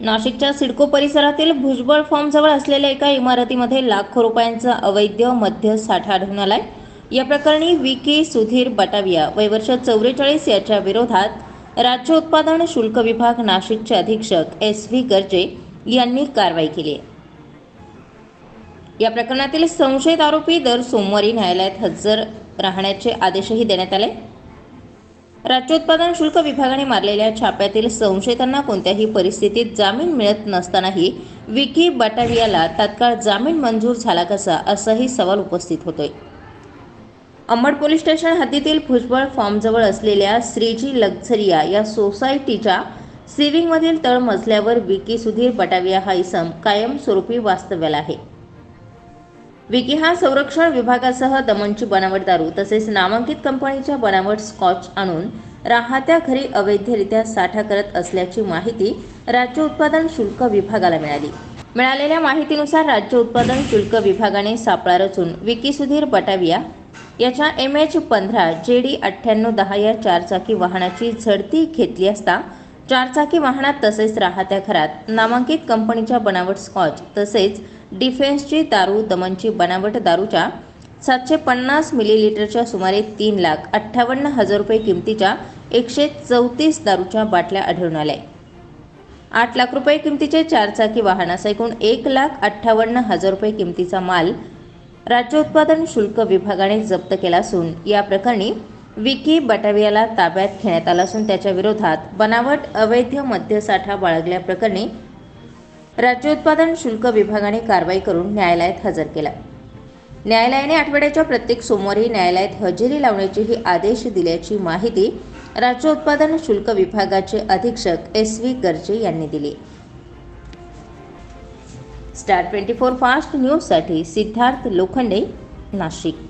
नाशिकच्या सिडको परिसरातील भुजबळ फॉर्मजवळ असलेल्या एका इमारतीमध्ये लाखो रुपयांचा अवैध मध्य साठा आढळून आलाय. या प्रकरणी विकी सुधीर बटाविया वय वर्ष चौवेचाळीस याच्या विरोधात राज्य उत्पादन शुल्क विभाग नाशिकचे अधीक्षक एस व्ही गर्जे यांनी कारवाई केली आहे. या प्रकरणातील संशयित आरोपी दर सोमवारी न्यायालयात हजर राहण्याचे आदेशही देण्यात आले. राज्य उत्पादन शुल्क विभागाने मारलेल्या छाप्यातील संशयितांना कोणत्याही परिस्थितीत जामीन मिळत नसतानाही विकी बटावियाला तात्काळ जामीन मंजूर झाला कसा असाही सवाल उपस्थित होतोय. अंबड पोलीस स्टेशन हद्दीतील भुजबळ फॉर्मजवळ असलेल्या श्रीजी लक्झरिया या सोसायटीच्या सिव्हिंगमधील तळमजल्यावर विकी सुधीर बटाविया हा इसम कायमस्वरूपी वास्तव्याला आहे. विकी हा संरक्षण विभागासह दमनची बनावट दारू तसेच नामांकित कंपनीच्या बनावट स्कॉच आणून राहत्या घरी अवैधरित्या साठा करत असल्याची माहिती राज्य उत्पादन शुल्क विभागाला मिळाली. मिळालेल्या माहितीनुसार राज्य उत्पादन शुल्क विभागाने सापळा रचून विकी सुधीर बटाविया याच्या एम एच पंधरा जे डी अठ्ठ्याण्णव दहा या चारचाकी वाहनाची झडती घेतली असता चारचाकी वाहनात तसेच राहत्या घरात. नामांकित कंपनीच्या बनावट स्कॉच तसेच डिफेन्सची दारू दमनची बनावट दारूच्या सातशे पन्नास मिलीलिटरच्या सुमारे तीन लाख अठ्ठावन्न हजार रुपये किमतीच्या एकशे चौतीस दारूच्या बाटल्या आढळून आल्या. आठ लाख रुपये किमतीचे चारचाकी वाहनास एकूण एक लाख अठ्ठावन्न हजार रुपये किमतीचा माल राज्य उत्पादन शुल्क विभागाने जप्त केला असून या प्रकरणी विकी बटावियाला ताब्यात घेण्यात आला असून त्याच्या विरोधात बनावट अवैध मद्यसाठा बाळगल्याप्रकरणी राज्य उत्पादन शुल्क विभागाने कारवाई करून न्यायालयात हजर केला. न्यायालयाने आठवड्याच्या प्रत्येक सोमवारी न्यायालयात हजेरी लावण्याचेही आदेश दिल्याची माहिती राज्य उत्पादन शुल्क विभागाचे अधीक्षक एस व्ही गर्जे यांनी दिली. स्टार ट्वेंटी फोर फास्ट न्यूजसाठी सिद्धार्थ लोखंडे नाशिक.